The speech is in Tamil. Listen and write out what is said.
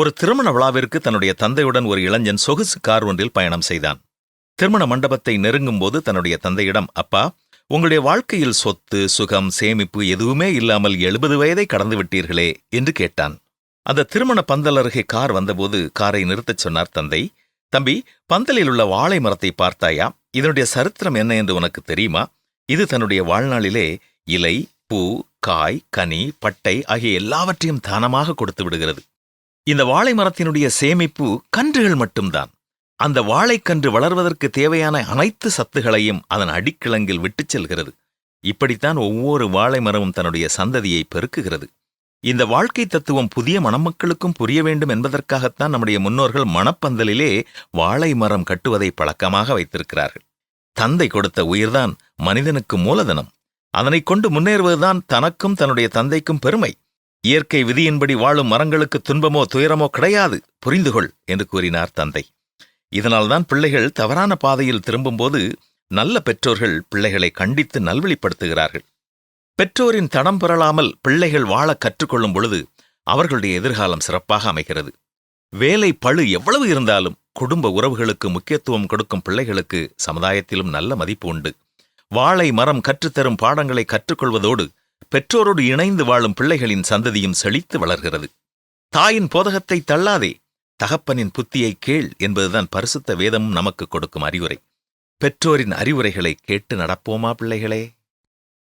ஒரு திருமண விழாவிற்கு தன்னுடைய தந்தையுடன் ஒரு இளைஞன் சொகுசு கார் ஒன்றில் பயணம் செய்தான். திருமண மண்டபத்தை நெருங்கும்போது தன்னுடைய தந்தையிடம் அப்பா உங்களுடைய வாழ்க்கையில் சொத்து சுகம் சேமிப்பு எதுவுமே இல்லாமல் எழுபது வயதை கடந்து விட்டீர்களே என்று கேட்டான். அந்த திருமண பந்தல் அருகே கார் வந்தபோது காரை நிறுத்தச் சொன்னார் தந்தை. தம்பி பந்தலில் உள்ள வாழை மரத்தை பார்த்தாயா? இதனுடைய சரித்திரம் என்ன என்று உனக்கு தெரியுமா? இது தன்னுடைய வாழ்நாளிலே இலை பூ காய் கனி பட்டை ஆகிய எல்லாவற்றையும் தானமாக கொடுத்து விடுகிறது. இந்த வாழை மரத்தினுடைய சேமிப்பு கன்றுகள் மட்டும்தான். அந்த வாழைக்கன்று வளர்வதற்கு தேவையான அனைத்து சத்துகளையும் அதன் அடிக்கிழங்கில் விட்டுச் செல்கிறது. இப்படித்தான் ஒவ்வொரு வாழை மரமும் தன்னுடைய சந்ததியை பெருக்குகிறது. இந்த வாழ்க்கை தத்துவம் புதிய மணமக்களுக்கும் புரிய வேண்டும் என்பதற்காகத்தான் நம்முடைய முன்னோர்கள் மணப்பந்தலிலே வாழை மரம் கட்டுவதை பழக்கமாக வைத்திருக்கிறார்கள். தந்தை கொடுத்த உயிர்தான் மனிதனுக்கு மூலதனம். அதனைக் கொண்டு முன்னேறுவதுதான் தனக்கும் தன்னுடைய தந்தைக்கும் பெருமை. இயற்கை விதியின்படி வாழும் மரங்களுக்கு துன்பமோ துயரமோ கிடையாது. புரிந்துகொள் என்று கூறினார் தந்தை. இதனால்தான் பிள்ளைகள் தவறான பாதையில் திரும்பும்போது நல்ல பெற்றோர்கள் பிள்ளைகளை கண்டித்து நல்வழிப்படுத்துகிறார்கள். பெற்றோரின் தடம் பெறலாமல் பிள்ளைகள் வாழ கற்றுக்கொள்ளும் பொழுது அவர்களுடைய எதிர்காலம் சிறப்பாக அமைகிறது. வேலை பழு எவ்வளவு இருந்தாலும் குடும்ப உறவுகளுக்கு முக்கியத்துவம் கொடுக்கும் பிள்ளைகளுக்கு சமுதாயத்திலும் நல்ல மதிப்பு உண்டு. வாழை மரம் கற்றுத்தரும் பாடங்களை கற்றுக்கொள்வதோடு பெற்றோரோடு இணைந்து வாழும் பிள்ளைகளின் சந்ததியும் செழித்து வளர்கிறது. தாயின் போதகத்தை தள்ளாதே தகப்பனின் புத்தியை கேள் என்பதுதான் பரிசுத்த வேதமும் நமக்கு கொடுக்கும் அறிவுரை. பெற்றோரின் அறிவுரைகளை கேட்டு நடப்போமா பிள்ளைகளே?